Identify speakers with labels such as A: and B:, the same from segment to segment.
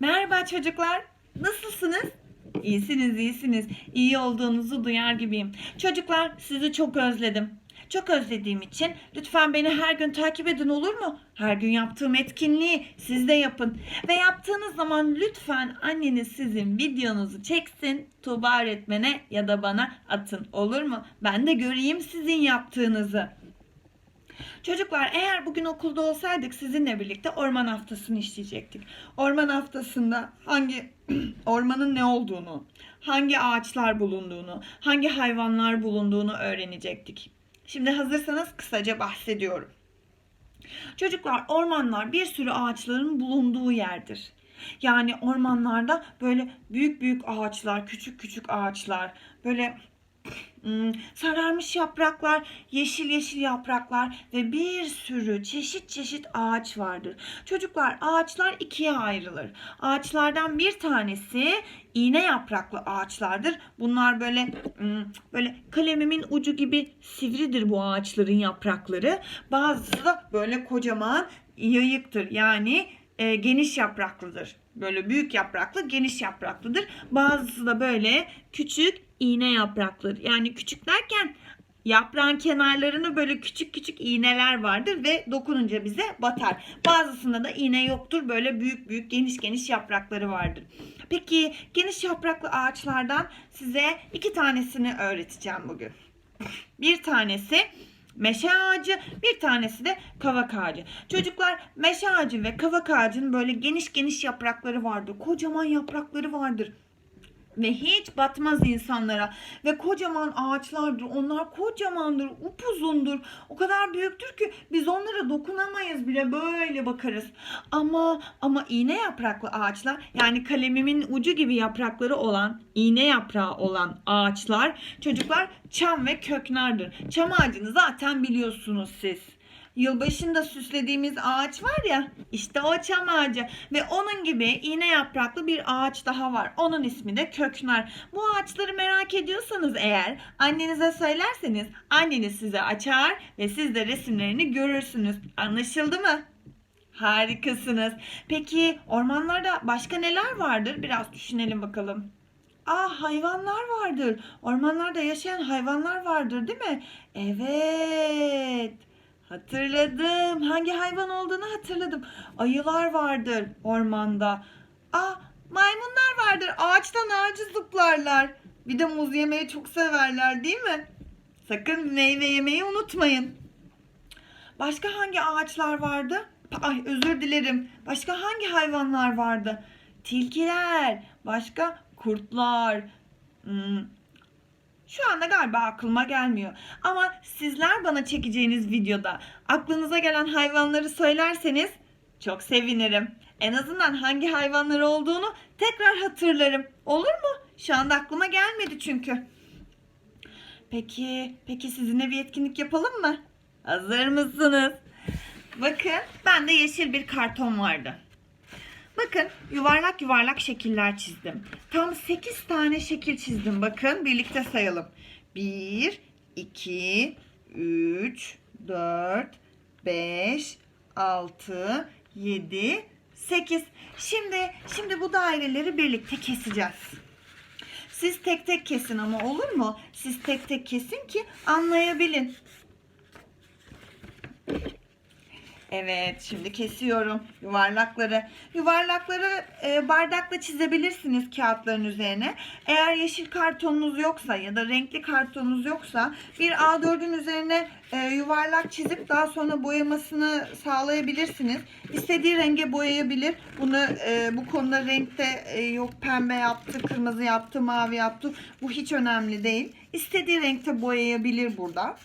A: Merhaba çocuklar. Nasılsınız? İyisiniz, iyisiniz. İyi olduğunuzu duyar gibiyim. Çocuklar sizi çok özledim. Çok özlediğim için lütfen beni her gün takip edin olur mu? Her gün yaptığım etkinliği siz de yapın. Ve yaptığınız zaman lütfen anneniz sizin videonuzu çeksin, Tuğba öğretmene ya da bana atın olur mu? Ben de göreyim sizin yaptığınızı. Çocuklar eğer bugün okulda olsaydık sizinle birlikte orman haftasını işleyecektik. Orman haftasında hangi ormanın ne olduğunu, hangi ağaçlar bulunduğunu, hangi hayvanlar bulunduğunu öğrenecektik. Şimdi hazırsanız kısaca bahsediyorum. Çocuklar ormanlar bir sürü ağaçların bulunduğu yerdir. Yani ormanlarda böyle büyük büyük ağaçlar, küçük küçük ağaçlar, böyle sararmış yapraklar, yeşil yeşil yapraklar ve bir sürü çeşit çeşit ağaç vardır. Çocuklar ağaçlar ikiye ayrılır. Ağaçlardan bir tanesi iğne yapraklı ağaçlardır. Bunlar böyle hmm, böyle kalemimin ucu gibi sivridir bu ağaçların yaprakları. Bazısı da böyle kocaman yayıktır. Yani e, geniş yapraklıdır. Böyle büyük yapraklı, geniş yapraklıdır. Bazısı da böyle küçük iğne yapraklıdır. Yani küçük derken yaprağın kenarlarını böyle küçük küçük iğneler vardır ve dokununca bize batar. Bazısında da iğne yoktur. Böyle büyük büyük geniş geniş yaprakları vardır. Peki geniş yapraklı ağaçlardan size iki tanesini öğreteceğim bugün. Bir tanesi meşe ağacı, bir tanesi de kavak ağacı. Çocuklar meşe ağacı ve kavak ağacının böyle geniş geniş yaprakları vardır. Kocaman yaprakları vardır ve hiç batmaz insanlara ve kocaman ağaçlardır. Onlar kocamandır, upuzundur. O kadar büyüktür ki biz onlara dokunamayız bile böyle bakarız. Ama ama iğne yapraklı ağaçlar yani kalemimin ucu gibi yaprakları olan, iğne yaprağı olan ağaçlar çocuklar çam ve köknardır. Çam ağacını zaten biliyorsunuz siz. Yılbaşında süslediğimiz ağaç var ya işte o çam ağacı ve onun gibi iğne yapraklı bir ağaç daha var. Onun ismi de köknar. Bu ağaçları merak ediyorsanız eğer annenize söylerseniz anneniz size açar ve siz de resimlerini görürsünüz. Anlaşıldı mı? Harikasınız. Peki ormanlarda başka neler vardır? Biraz düşünelim bakalım. Aa hayvanlar vardır. Ormanlarda yaşayan hayvanlar vardır değil mi? Evet. Hatırladım. Hangi hayvan olduğunu hatırladım. Ayılar vardır ormanda. Aa, maymunlar vardır. Ağaçtan ağaca zıplarlar. Bir de muz yemeyi çok severler değil mi? Sakın meyve yemeyi unutmayın. Başka hangi ağaçlar vardı? Ay özür dilerim. Başka hangi hayvanlar vardı? Tilkiler. Başka kurtlar. Şu anda galiba aklıma gelmiyor. Ama sizler bana çekeceğiniz videoda aklınıza gelen hayvanları söylerseniz çok sevinirim. En azından hangi hayvanlar olduğunu tekrar hatırlarım. Olur mu? Şu anda aklıma gelmedi çünkü. Peki, peki sizinle bir etkinlik yapalım mı? Hazır mısınız? Bakın, bende yeşil bir karton vardı. Bakın yuvarlak yuvarlak şekiller çizdim. Tam 8 tane şekil çizdim. Bakın birlikte sayalım. 1, 2, 3, 4, 5, 6, 7, 8. Şimdi şimdi bu daireleri birlikte keseceğiz. Siz tek tek kesin ama olur mu? Siz tek tek kesin ki anlayabilin. Evet, şimdi kesiyorum yuvarlakları. Yuvarlakları e, bardakla çizebilirsiniz kağıtların üzerine. Eğer yeşil kartonunuz yoksa ya da renkli kartonunuz yoksa bir A4'ün üzerine e, yuvarlak çizip daha sonra boyamasını sağlayabilirsiniz. İstediği renge boyayabilir. Bunu e, bu konuda renkte e, yok pembe yaptı, kırmızı yaptı, mavi yaptı. Bu hiç önemli değil. İstediği renkte boyayabilir burada.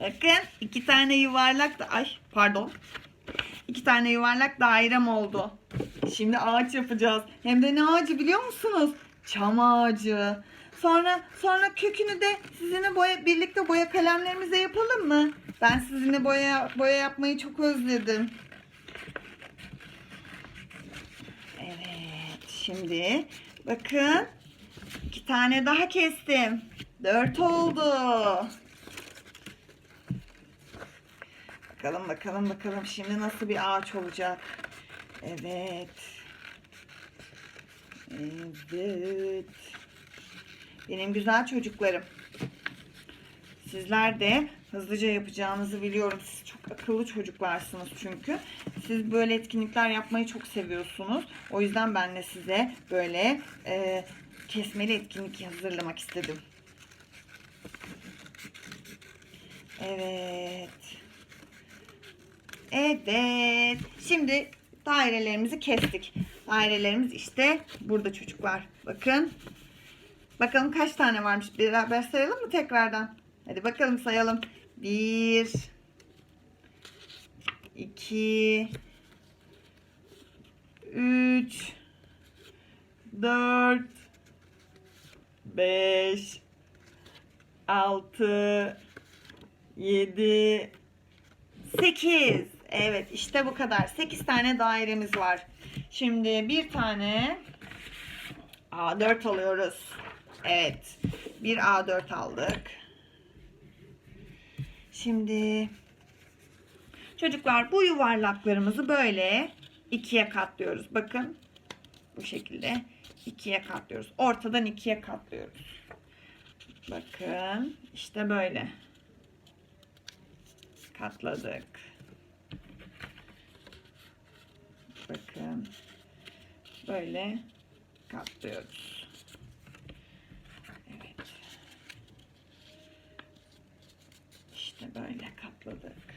A: Bakın iki tane yuvarlak da ay pardon. İki tane yuvarlak dairem oldu. Şimdi ağaç yapacağız. Hem de ne ağacı biliyor musunuz? Çam ağacı. Sonra sonra kökünü de sizinle boya birlikte boya kalemlerimize yapalım mı? Ben sizinle boya boya yapmayı çok özledim. Evet, şimdi bakın iki tane daha kestim. Dört oldu. Bakalım bakalım bakalım şimdi nasıl bir ağaç olacak. Evet. Evet. Benim güzel çocuklarım. Sizler de hızlıca yapacağınızı biliyorum. Siz çok akıllı çocuklarsınız çünkü. Siz böyle etkinlikler yapmayı çok seviyorsunuz. O yüzden ben de size böyle e, kesmeli etkinlik hazırlamak istedim. Evet. Evet. Şimdi dairelerimizi kestik. Dairelerimiz işte burada çocuklar. Bakın. Bakalım kaç tane varmış. Beraber sayalım mı tekrardan? Hadi bakalım sayalım. Bir. iki, Üç. Dört. Beş. Altı. Yedi. 8. Evet işte bu kadar. 8 tane dairemiz var. Şimdi bir tane A4 alıyoruz. Evet. Bir A4 aldık. Şimdi çocuklar bu yuvarlaklarımızı böyle ikiye katlıyoruz. Bakın bu şekilde ikiye katlıyoruz. Ortadan ikiye katlıyoruz. Bakın işte böyle katladık. Bakın. Böyle katlıyoruz. Evet. İşte böyle katladık.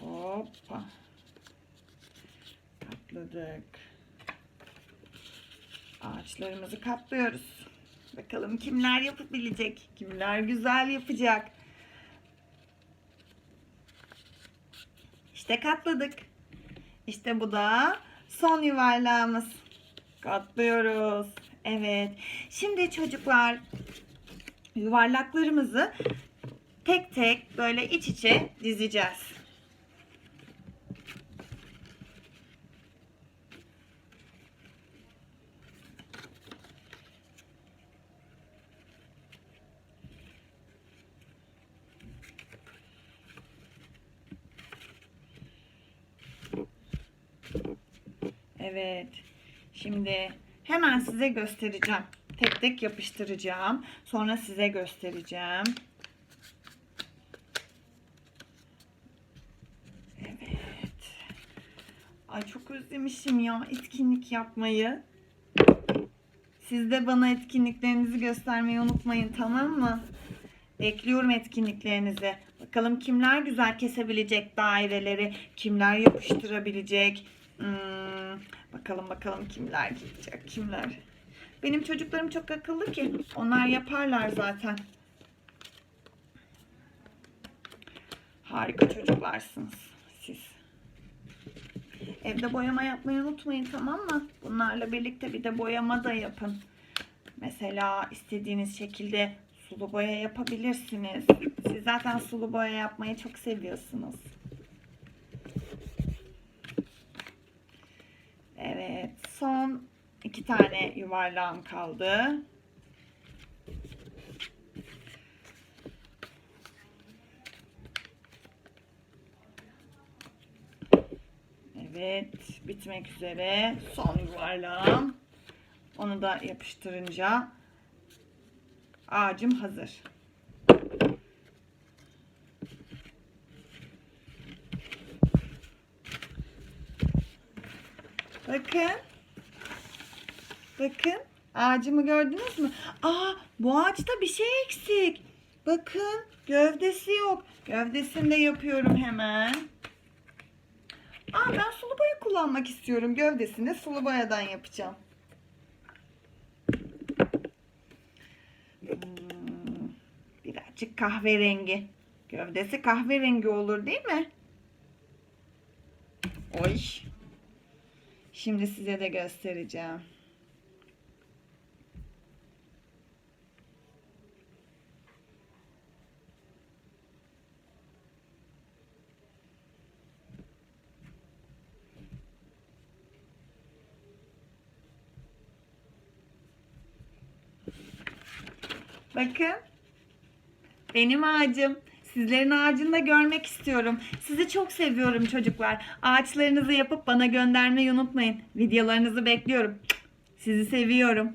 A: Hoppa. Katladık. Ağaçlarımızı katlıyoruz. Bakalım kimler yapabilecek? Kimler güzel yapacak? İşte katladık. İşte bu da son yuvarlağımız. Katlıyoruz. Evet. Şimdi çocuklar yuvarlaklarımızı tek tek böyle iç içe dizeceğiz. Evet. Şimdi hemen size göstereceğim. Tek tek yapıştıracağım. Sonra size göstereceğim. Evet. Ay çok özlemişim ya etkinlik yapmayı. Siz de bana etkinliklerinizi göstermeyi unutmayın tamam mı? Bekliyorum etkinliklerinizi. Bakalım kimler güzel kesebilecek daireleri, kimler yapıştırabilecek. Hmm, bakalım bakalım kimler gidecek, kimler. Benim çocuklarım çok akıllı ki onlar yaparlar zaten. Harika çocuklarsınız siz. Evde boyama yapmayı unutmayın tamam mı? Bunlarla birlikte bir de boyama da yapın. Mesela istediğiniz şekilde sulu boya yapabilirsiniz. Siz zaten sulu boya yapmayı çok seviyorsunuz. Evet, son iki tane yuvarlağım kaldı. Evet, bitmek üzere. Son yuvarlağım. Onu da yapıştırınca ağacım hazır. Bakın. Bakın. Ağacımı gördünüz mü? Aa bu ağaçta bir şey eksik. Bakın gövdesi yok. Gövdesini de yapıyorum hemen. Aa ben sulu boya kullanmak istiyorum. Gövdesini sulu boyadan yapacağım. Hmm, birazcık kahverengi. Gövdesi kahverengi olur değil mi? Oy. Şimdi size de göstereceğim. Bakın. Benim ağacım. Sizlerin ağacını da görmek istiyorum. Sizi çok seviyorum çocuklar. Ağaçlarınızı yapıp bana göndermeyi unutmayın. Videolarınızı bekliyorum. Sizi seviyorum.